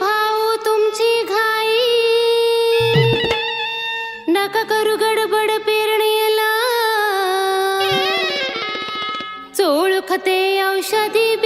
भाऊ तुमची घाई. नका करू गडबड पेरणीला. चोळ खते औषधी